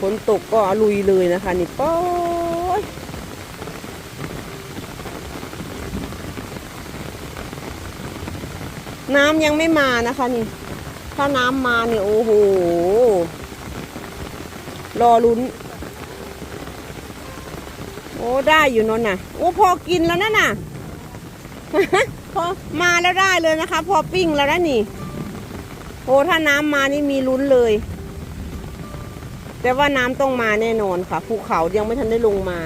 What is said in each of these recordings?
ฝนตกก็ลุยเลยนะคะนี่ป้อยน้ำยังไม่มานะคะนี่ ถ้าน้ำมาเนี่ยโอ้โห รอลุ้น โอ้ได้อยู่นนน่ะ โอ้พอกินแล้วนั่นน่ะพอมาแล้วได้เลยนะคะ พอปิ้งแล้วนะนี่ โอ้ถ้าน้ำมานี่มีลุ้นเลย แต่ว่าน้ำต้องมาแน่นอนค่ะภูเขายังไม่ทันได้ลงมา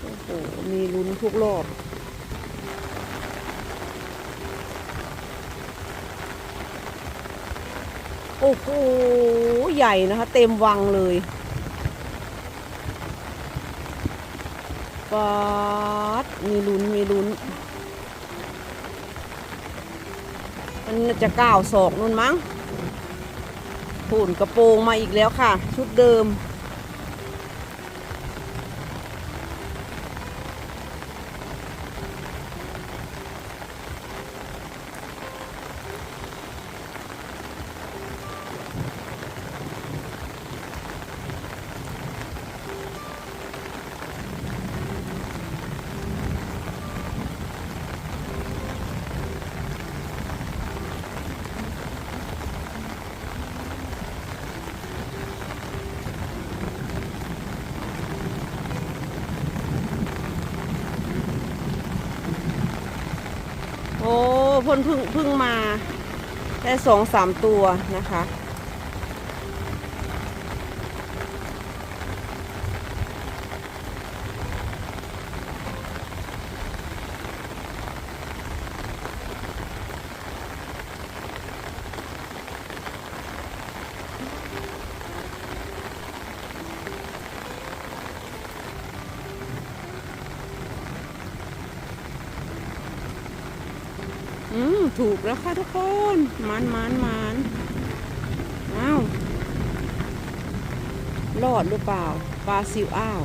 โอ้โห มีลุ้นทุกรอบโอ้โห ใหญ่นะคะ เต็มวังเลยปาดมีลุ้นมีลุ้น มันจะก้าวศอกนู่นมั้งผุ่นกระโปรงมาอีกแล้วค่ะ ชุดเดิม คนเพึ่งเพึ่งมาได้สองสามตัวนะคะ ถูกแล้วค่ะทุกคนมันมันมันอ้าวรอดหรือเปล่าปลาซิวอ้าว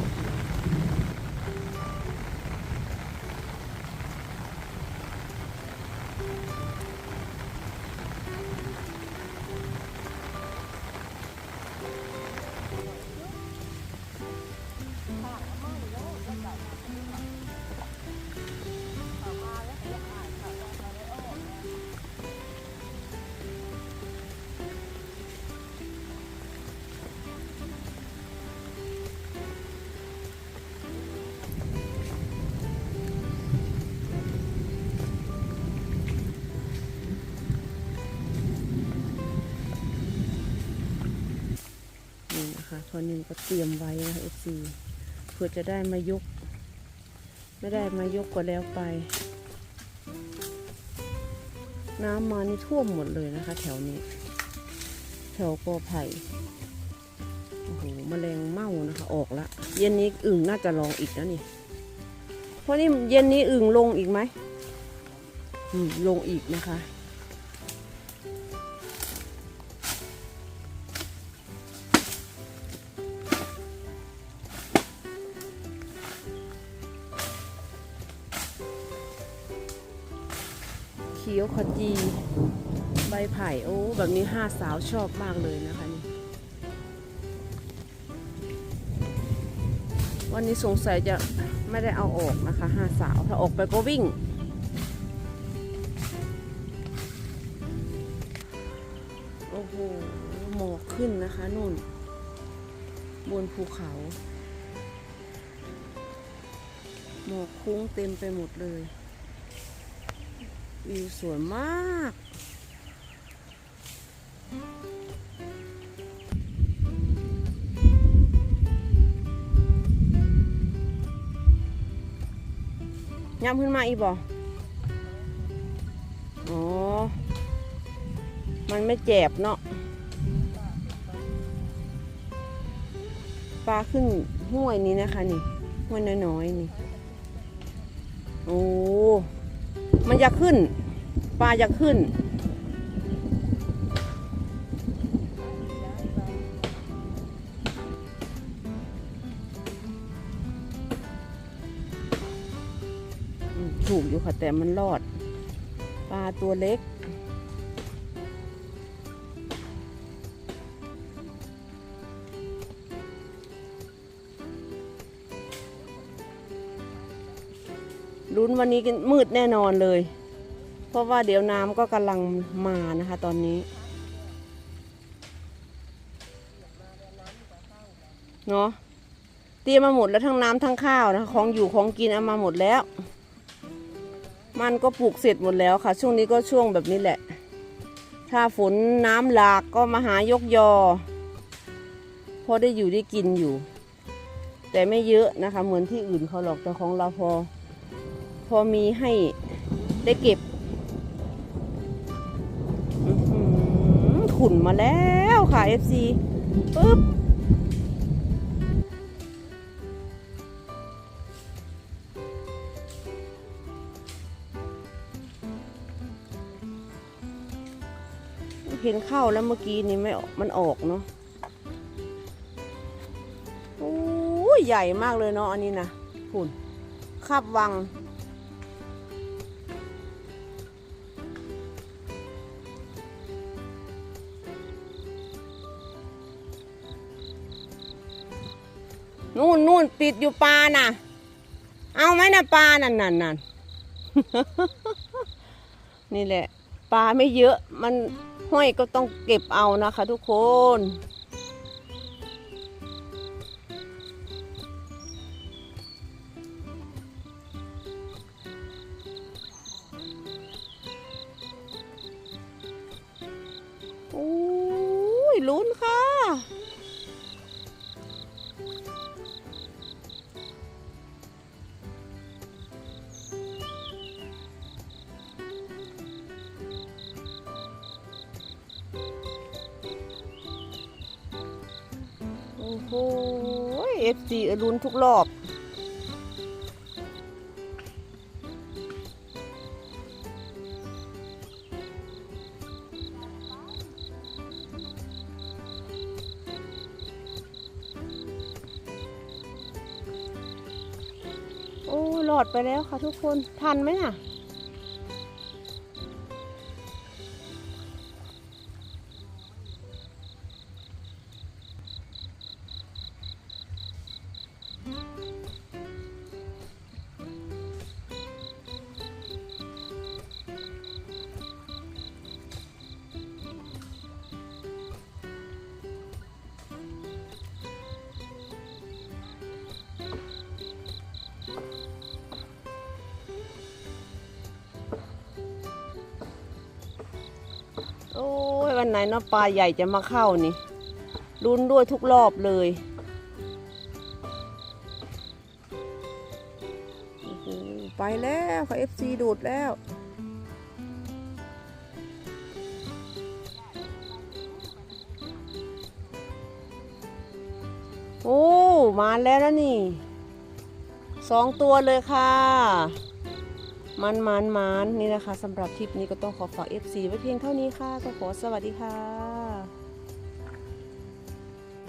นี่นะคะพอหนึ่งก็เตรียมไว้นะคะเอฟซีเพื่อจะได้มายก ไม่ได้มายกก็แล้วไป น้ำมานี่ท่วมหมดเลยนะคะ แถวนี้ แถวกอไผ่โอ้โหแมลงเม่านะคะออกละเย็นนี้อึ่งน่าจะลองอีกนะนี่เพราะนี่เย็นนี้อึ่งลงอีกไหมลงอีกนะคะ ขียวขจี ใบไผ่โอ้แบบนี้ห้าสาวชอบมากเลยนะคะนี่วันนี้สงสัยจะไม่ได้เอาออกนะคะห้าสาวถ้าออกไปก็วิ่งโอ้โหหมอกขึ้นนะคะนู่น บนภูเขา หมอกคุ้งเต็มไปหมดเลย วิวสวยมากย้ำขึ้นมาอีกบ่อ๋อมันไม่แจบเนาะ ปลาขึ้นห้วยนี้นะคะนี่ห้วยน้อยๆนี่ โอ้ มันอยากขึ้น ปลาอยากขึ้น ถูกอยู่ค่ะแต่มันรอด ปลาตัวเล็ก ลุ้นวันนี้กันมืดแน่นอนเลย เพราะว่าเดี๋ยวน้ำก็กำลังมานะคะตอนนี้ เนาะเตรียมมาหมดแล้วทั้งน้ำทั้งข้าวนะคะของอยู่ของกินเอามาหมดแล้ว มันก็ปลูกเสร็จหมดแล้วค่ะ ช่วงนี้ก็ช่วงแบบนี้แหละ ถ้าฝนน้ำหลากก็มาหายกยอพอได้อยู่ได้กินอยู่ แต่ไม่เยอะนะคะ เหมือนที่อื่นเขาหรอกแต่ของเราพอ พอมีให้ได้เก็บขุนมาแล้วค่ะ FC ปึ๊บเห็นเข้าแล้วเมื่อกี้นี่ไม่มันออกเนาะโอ้ใหญ่มากเลยเนาะอันนี้นะคุณคาบวัง นู่นนู่นติดอยู่ปลาน่ะ เอาไหมนะปลานั่นนั่นนั่นนี่แหละ ปลาไม่เยอะมันห้อยก็ต้องเก็บเอานะคะทุกคน โอ้โหเอฟซีลุ้นทุกรอบ โอ้หลอดไปแล้วค่ะทุกคน ทันไหมน่ะ นไหนเนาะปลาใหญ่จะมาเข้านี่ลุ้นด้วยทุกรอบเลยไปแล้วค่ะ FC ดูดแล้ว โอ้ มาแล้วนะนี่สองตัวเลยค่ะ มันมันมันนี่นะคะสำหรับทริปนี้ก็ต้องขอฝาก FC ไว้เพียงเท่านี้ค่ะก็ขอสวัสดีค่ะ